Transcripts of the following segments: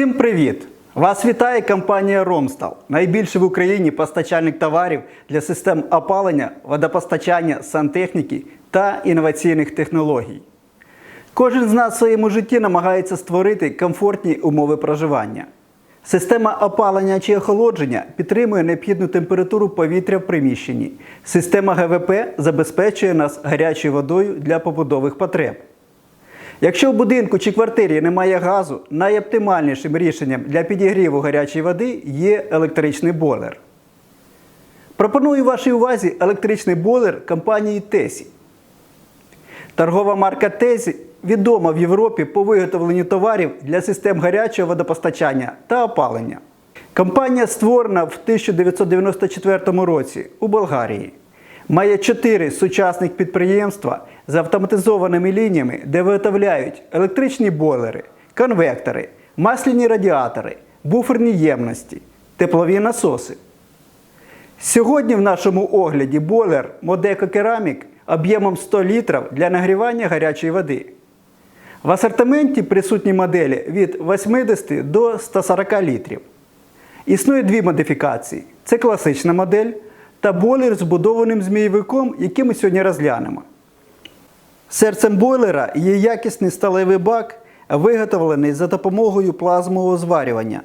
Всім привіт! Вас вітає компанія Ромстал, найбільший в Україні постачальник товарів для систем опалення, водопостачання, сантехніки та інноваційних технологій. Кожен з нас в своєму житті намагається створити комфортні умови проживання. Система опалення чи охолодження підтримує необхідну температуру повітря в приміщенні. Система ГВП забезпечує нас гарячою водою для побудових потреб. Якщо в будинку чи квартирі немає газу, найоптимальнішим рішенням для підігріву гарячої води є електричний бойлер. Пропоную вашій увазі електричний бойлер компанії Тесі. Торгова марка Тесі відома в Європі по виготовленню товарів для систем гарячого водопостачання та опалення. Компанія створена в 1994 році у Болгарії. Має чотири сучасних підприємства з автоматизованими лініями, де виготовляють електричні бойлери, конвектори, масляні радіатори, буферні ємності, теплові насоси. Сьогодні в нашому огляді бойлер Modeco Ceramic об'ємом 100 літрів для нагрівання гарячої води. В асортименті присутні моделі від 80 до 140 літрів. Існує дві модифікації: це класична модель та бойлер з будованим змійовиком, який ми сьогодні розглянемо. Серцем бойлера є якісний сталевий бак, виготовлений за допомогою плазмового зварювання.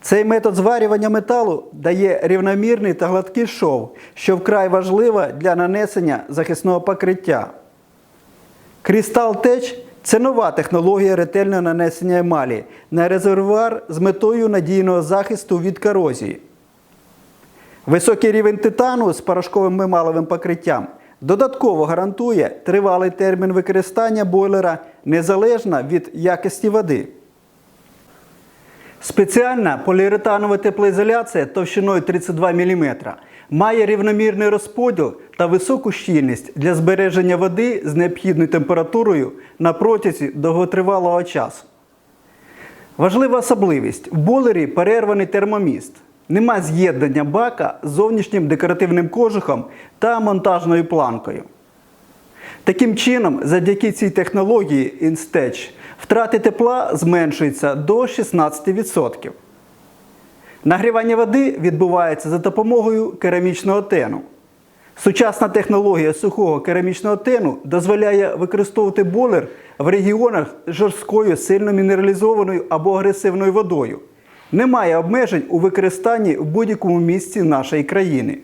Цей метод зварювання металу дає рівномірний та гладкий шов, що вкрай важливо для нанесення захисного покриття. Crystal Tech – це нова технологія ретельного нанесення емалі на резервуар з метою надійного захисту від корозії. Високий рівень титану з порошковим емаловим покриттям додатково гарантує тривалий термін використання бойлера незалежно від якості води. Спеціальна поліуретанова теплоізоляція товщиною 32 мм має рівномірний розподіл та високу щільність для збереження води з необхідною температурою на протязі довготривалого часу. Важлива особливість: в бойлері перерваний термоміст. Нема з'єднання бака з зовнішнім декоративним кожухом та монтажною планкою. Таким чином, завдяки цій технології InStech втрати тепла зменшуються до 16%. Нагрівання води відбувається за допомогою керамічного тену. Сучасна технологія сухого керамічного тену дозволяє використовувати бойлер в регіонах з жорсткою, сильно мінералізованою або агресивною водою. Немає обмежень у використанні в будь-якому місці нашої країни.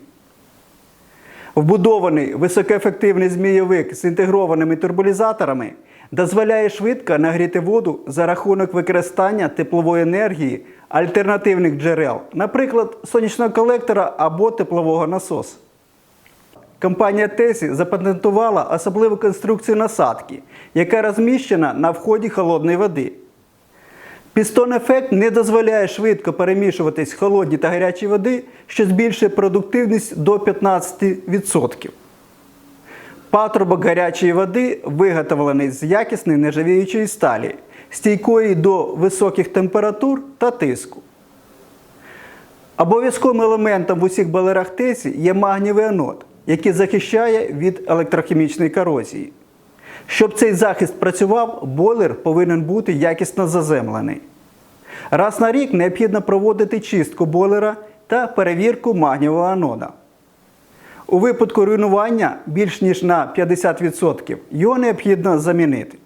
Вбудований високоефективний змійовик з інтегрованими турбулізаторами дозволяє швидко нагріти воду за рахунок використання теплової енергії альтернативних джерел, наприклад, сонячного колектора або теплового насосу. Компанія Тесі запатентувала особливу конструкцію насадки, яка розміщена на вході холодної води. Пістон-ефект не дозволяє швидко перемішуватись холодні та гарячі води, що збільшує продуктивність до 15%. Патрубок гарячої води виготовлений з якісної нержавіючої сталі, стійкої до високих температур та тиску. Обов'язковим елементом в усіх балерах Тесі є магнієвий анод, який захищає від електрохімічної корозії. Щоб цей захист працював, бойлер повинен бути якісно заземлений. Раз на рік необхідно проводити чистку бойлера та перевірку магнієвого анода. У випадку руйнування більш ніж на 50% його необхідно замінити.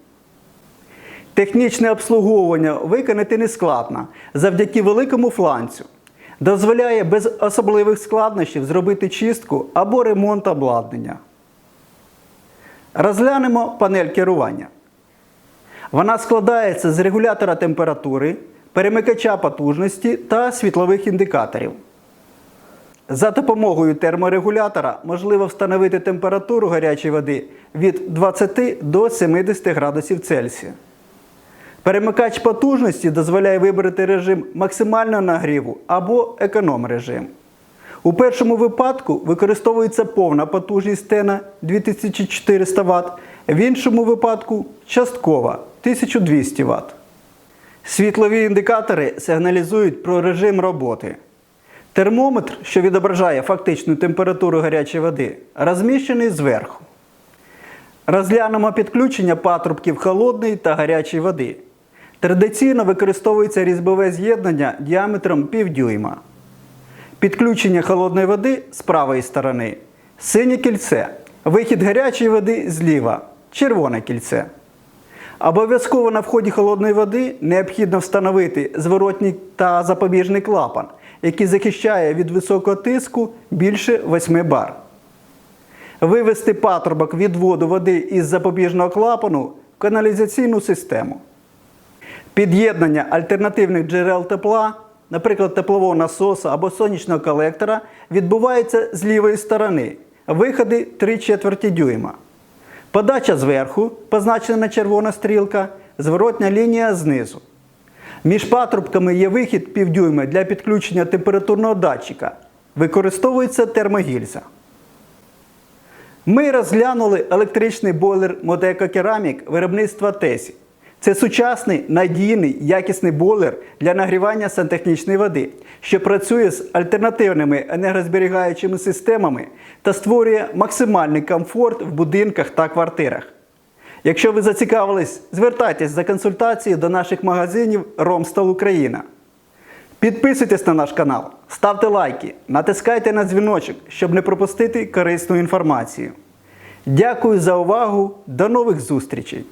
Технічне обслуговування виконати нескладно завдяки великому фланцю. Дозволяє без особливих складнощів зробити чистку або ремонт обладнання. Розглянемо панель керування. Вона складається з регулятора температури, перемикача потужності та світлових індикаторів. За допомогою терморегулятора можливо встановити температуру гарячої води від 20 до 70 градусів Цельсія. Перемикач потужності дозволяє вибрати режим максимального нагріву або економ режим. У першому випадку використовується повна потужність тена 2400 Вт, в іншому випадку часткова 1200 Вт. Світлові індикатори сигналізують про режим роботи. Термометр, що відображає фактичну температуру гарячої води, розміщений зверху. Розглянемо підключення патрубків холодної та гарячої води. Традиційно використовується різьбове з'єднання діаметром півдюйма. Підключення холодної води з правої сторони, синє кільце, вихід гарячої води зліва, червоне кільце. Обов'язково на вході холодної води необхідно встановити зворотній та запобіжний клапан, який захищає від високого тиску більше 8 бар. Вивести патрубок відводу води із запобіжного клапану в каналізаційну систему. Під'єднання альтернативних джерел тепла, наприклад, теплового насоса або сонячного колектора, відбувається з лівої сторони, виходи 3 четверті дюйма. Подача зверху, позначена червона стрілка, зворотня лінія знизу. Між патрубками є вихід півдюйма для підключення температурного датчика. Використовується термогільза. Ми розглянули електричний бойлер Modeco Керамік виробництва Тесі. Це сучасний, надійний, якісний бойлер для нагрівання сантехнічної води, що працює з альтернативними енергозберігаючими системами та створює максимальний комфорт в будинках та квартирах. Якщо ви зацікавились, звертайтесь за консультацією до наших магазинів Ромстал Україна. Підписуйтесь на наш канал, ставте лайки, натискайте на дзвіночок, щоб не пропустити корисну інформацію. Дякую за увагу. До нових зустрічей!